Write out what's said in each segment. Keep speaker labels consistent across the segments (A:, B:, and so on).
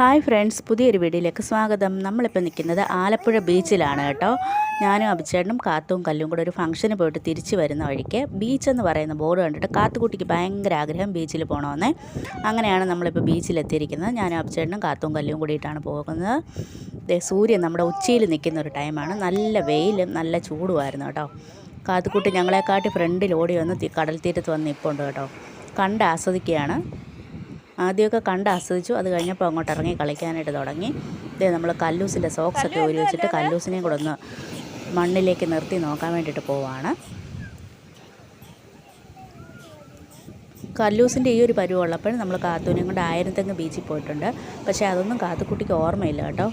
A: Hi friends പുതിയൊരു വീഡിയോയിലേക്ക് സ്വാഗതം. നമ്മളിപ്പോൾ നിൽക്കുന്നത് ആലപ്പുഴ ബീച്ചിലാണ് കേട്ടോ. ഞാനും അഭിച്ചേട്ടനും കാത്തും കല്ലും കൂടെ ഒരു ഫംഗ്ഷന് പോയിട്ട് തിരിച്ചു വരുന്ന വഴിക്ക്. ബീച്ച് എന്ന് പറയുന്ന ബോർഡ് കണ്ടിട്ട് കാത്തുകുട്ടിക്ക് ഭയങ്കര ആഗ്രഹം ബീച്ചിൽ പോകണമെന്ന് അങ്ങനെയാണ് നമ്മളിപ്പോൾ ബീച്ചിലെത്തിയിരിക്കുന്നത് ഞാനും അഭിച്ചേട്ടനും കാത്തും കല്ലും കൂടിയിട്ടാണ് പോകുന്നത്. സൂര്യൻ നമ്മുടെ ഉച്ചയിൽ നിൽക്കുന്ന ഒരു ടൈമാണ് നല്ല വെയിലും നല്ല ചൂടുമായിരുന്നു കേട്ടോ. കാത്തുക്കുട്ടി ഞങ്ങളെക്കാട്ടി ഫ്രണ്ടിൽ ഓടി വന്ന് കടൽ തീരത്ത് വന്ന് നിൽപ്പുണ്ട് കേട്ടോ. കണ്ട് ആസ്വദിക്കുകയാണ്. ആദ്യമൊക്കെ കണ്ട് ആസ്വദിച്ചു. അത് കഴിഞ്ഞപ്പോൾ അങ്ങോട്ട് ഇറങ്ങി കളിക്കാനായിട്ട് തുടങ്ങി. ഇതേ നമ്മൾ കല്ലൂസിന്റെ സോക്സൊക്കെ ഒരു വെച്ചിട്ട് കല്ലൂസിനെയും കൂടെ ഒന്ന് മണ്ണിലേക്ക് നിർത്തി നോക്കാൻ വേണ്ടിയിട്ട് പോവാണ്. കല്ലൂസിന്റെ ഈ ഒരു പരുവുള്ളപ്പോൾ നമ്മൾ കാത്തൂനെയും കൊണ്ട് ആയിരത്തെങ്ങ് ബീച്ചിൽ പോയിട്ടുണ്ട്. പക്ഷേ അതൊന്നും കാത്തുക്കുട്ടിക്ക് ഓർമ്മയില്ല കേട്ടോ.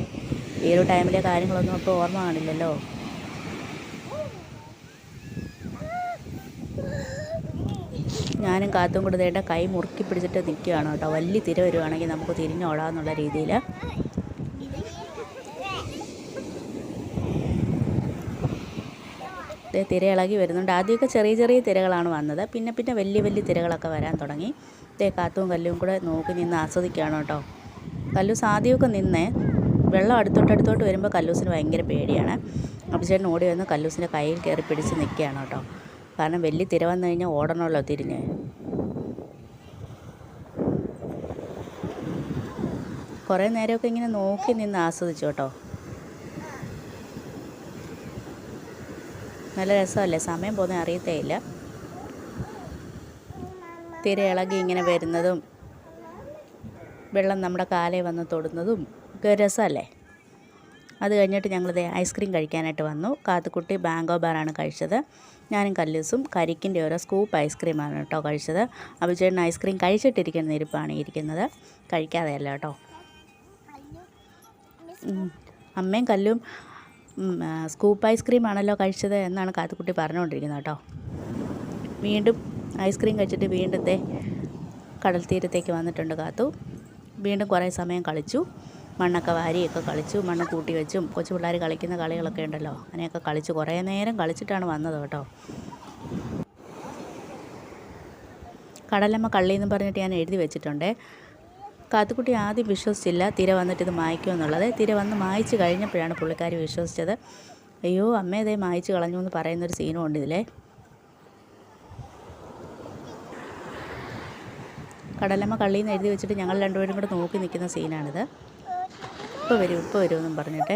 A: ഈ ഒരു ടൈമിലെ കാര്യങ്ങളൊന്നും അപ്പോൾ ഓർമ്മ കാണില്ലല്ലോ. ഞാനും കാത്തും കൂടെ കൈ മുറുക്കി പിടിച്ചിട്ട് നിൽക്കുകയാണ് കേട്ടോ. വലിയ തിര വരുവാണെങ്കിൽ നമുക്ക് തിരിഞ്ഞോടാന്നുള്ള രീതിയിൽ. തിര ഇളകി വരുന്നുണ്ട്. ആദ്യമൊക്കെ ചെറിയ ചെറിയ തിരകളാണ് വന്നത്. പിന്നെ പിന്നെ വലിയ വലിയ തിരകളൊക്കെ വരാൻ തുടങ്ങി. ഇതേ കാത്തും കല്ലും കൂടെ നോക്കി നിന്ന് ആസ്വദിക്കുകയാണ് കേട്ടോ. കല്ലു ആദ്യമൊക്കെ നിന്നേ വെള്ളം അടുത്തോട്ട് അടുത്തോട്ട് വരുമ്പോൾ കല്ലൂസിന് ഭയങ്കര പേടിയാണ്. അഭിചേട്ടൻ ഓടി വന്ന് കല്ലൂസിന്റെ കയ്യിൽ കയറി പിടിച്ച് നിൽക്കുകയാണ് കേട്ടോ. കാരണം വലിയ തിര വന്നു കഴിഞ്ഞാൽ ഓടണമല്ലോ തിരിഞ്ഞ്. കുറേ നേരമൊക്കെ ഇങ്ങനെ നോക്കി നിന്ന് ആസ്വദിച്ചു കേട്ടോ. നല്ല രസമല്ലേ? സമയം പോകുന്ന അറിയത്തേ ഇല്ല. തിര ഇളകി ഇങ്ങനെ വരുന്നതും വെള്ളം നമ്മുടെ കാലേ വന്ന് തൊടുന്നതും ഒക്കെ രസമല്ലേ? അത് കഴിഞ്ഞിട്ട് ഞങ്ങളിത് ഐസ്ക്രീം കഴിക്കാനായിട്ട് വന്നു. കാത്തുക്കുട്ടി ബാങ്കോ ബാറാണ് കഴിച്ചത്. ഞാനും കല്ലൂസും കരിക്കിന്റെ ഓരോ സ്കൂപ്പ് ഐസ്ക്രീമാണ് കേട്ടോ കഴിച്ചത്. അഭിചേട്ടൻ ഐസ്ക്രീം കഴിച്ചിട്ടിരിക്കുന്ന ഇരിപ്പാണ് ഇരിക്കുന്നത്. കഴിക്കാതെയല്ല കേട്ടോ. അമ്മയും കല്ലും സ്കൂപ്പ് ഐസ്ക്രീം ആണല്ലോ കഴിച്ചത് എന്നാണ് കാത്തുക്കുട്ടി പറഞ്ഞുകൊണ്ടിരിക്കുന്നത് കേട്ടോ. വീണ്ടും ഐസ്ക്രീം കഴിച്ചിട്ട് വീണ്ടും ദേ കടൽ തീരത്തേക്ക് വന്നിട്ടുണ്ട് കാത്തു. വീണ്ടും കുറേ സമയം കളിച്ചു. മണ്ണൊക്കെ വാരിയൊക്കെ കളിച്ചു മണ്ണ് കൂട്ടി വെച്ചും കൊച്ചു പിള്ളേർ കളിക്കുന്ന കളികളൊക്കെ ഉണ്ടല്ലോ. അങ്ങനെയൊക്കെ കളിച്ച് കുറേ നേരം കളിച്ചിട്ടാണ് വന്നത് കേട്ടോ. കടലമ്മ കള്ളി എന്ന് പറഞ്ഞിട്ട് ഞാൻ എഴുതി വെച്ചിട്ടുണ്ട്. കാത്തുക്കുട്ടി ആദ്യം വിശ്വസിച്ചില്ല തിര വന്നിട്ട് ഇത് മായ്ക്കും എന്നുള്ളത്. തിര വന്ന് മായ്ച്ച് കഴിഞ്ഞപ്പോഴാണ് പുള്ളിക്കാരി വിശ്വസിച്ചത്. അയ്യോ അമ്മ ഇതേ മായ്ച്ച് കളഞ്ഞു എന്ന് പറയുന്നൊരു സീനും ഉണ്ട് ഇതിലെ. കടലമ്മ കള്ളിന്ന് എഴുതി വെച്ചിട്ട് ഞങ്ങൾ രണ്ടുപേരും കൂടെ നോക്കി നിൽക്കുന്ന സീനാണിത് ഇപ്പോൾ വരും ഇപ്പോൾ വരുമെന്നും പറഞ്ഞിട്ട്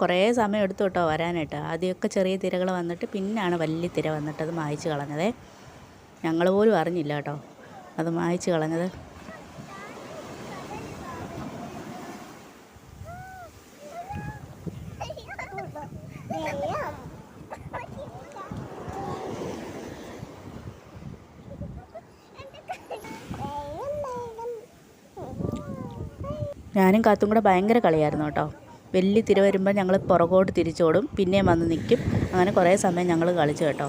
A: കുറേ സമയം എടുത്തു കേട്ടോ വരാനായിട്ട്. ആദ്യമൊക്കെ ചെറിയ തിരകൾ വന്നിട്ട് പിന്നാണ് വലിയ തിര വന്നിട്ട് അത് മായ്ച്ച് കളഞ്ഞതേ. ഞങ്ങൾ പോലും അറിഞ്ഞില്ല കേട്ടോ അത് മായ്ച്ച് കളഞ്ഞത്. ഞാനും കാത്തും കൂടെ ഭയങ്കര കളിയായിരുന്നു കേട്ടോ. വലിയ തിര വരുമ്പോൾ ഞങ്ങൾ പുറകോട്ട് തിരിച്ചോടും പിന്നെയും വന്ന് നിൽക്കും അങ്ങനെ കുറേ സമയം ഞങ്ങൾ കളിച്ചു കേട്ടോ.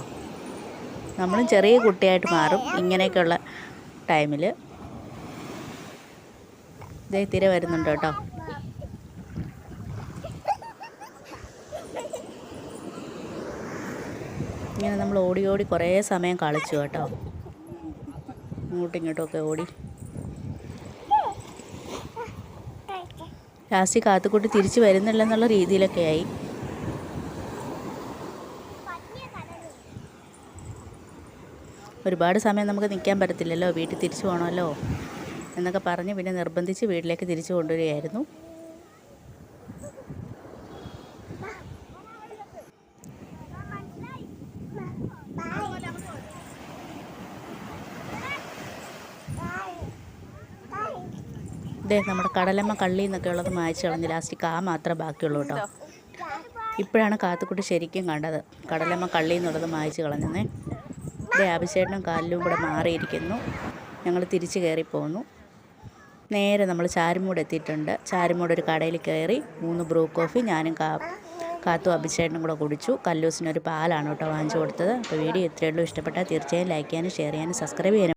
A: നമ്മളും ചെറിയ കുട്ടിയായിട്ട് മാറും ഇങ്ങനെയൊക്കെയുള്ള ടൈമിൽ ഇതേ തിര വരുന്നുണ്ട് കേട്ടോ. ഇങ്ങനെ നമ്മൾ ഓടി ഓടി കുറേ സമയം കളിച്ചു കേട്ടോ. അങ്ങോട്ടും ഇങ്ങോട്ടുമൊക്കെ ഓടി. ലാസ്റ്റ് കാത്തുക്കുട്ടി തിരിച്ചു വരുന്നില്ല എന്നുള്ള രീതിയിലൊക്കെ ആയി ഒരുപാട് സമയം നമുക്ക് നിൽക്കാൻ പറ്റത്തില്ലല്ലോ വീട്ടിൽ തിരിച്ചു പോകണമല്ലോ എന്നൊക്കെ പറഞ്ഞ് പിന്നെ നിർബന്ധിച്ച് വീട്ടിലേക്ക് തിരിച്ചു കൊണ്ടുവരികയായിരുന്നു. ഇതേ നമ്മുടെ കടലമ്മ കള്ളി എന്നൊക്കെ ഉള്ളത് മായച്ച് കളഞ്ഞ് ലാസ്റ്റ് കാ മാത്രമേ ബാക്കിയുള്ളൂ കേട്ടോ. ഇപ്പോഴാണ് കാത്തുക്കുട്ടി ശരിക്കും കണ്ടത്. കടലമ്മ കള്ളി എന്നുള്ളത് മായച്ച് കളഞ്ഞെന്നേ. ഇതേ അഭിഷേകനും കാലിലും കൂടെ മാറിയിരിക്കുന്നു. ഞങ്ങൾ തിരിച്ച് കയറി പോന്നു. നേരെ നമ്മൾ ചാരുമൂട് എത്തിയിട്ടുണ്ട്. ചാരുമൂട് ഒരു കടയിൽ കയറി മൂന്ന് ബ്രൂ കോഫി ഞാനും കാ കാത്തു അഭിഷേകനും കൂടെ കുടിച്ചു. കല്ലൂസിനൊരു പാലാണ് കേട്ടോ വാങ്ങിച്ചു കൊടുത്തത്. അപ്പോൾ വീഡിയോ ഇത്രയുള്ളൂ ഇഷ്ടപ്പെട്ടാൽ തീർച്ചയായും ലൈക്ക് ചെയ്യാനും ഷെയർ ചെയ്യാനും സബ്സ്ക്രൈബ് ചെയ്യാനും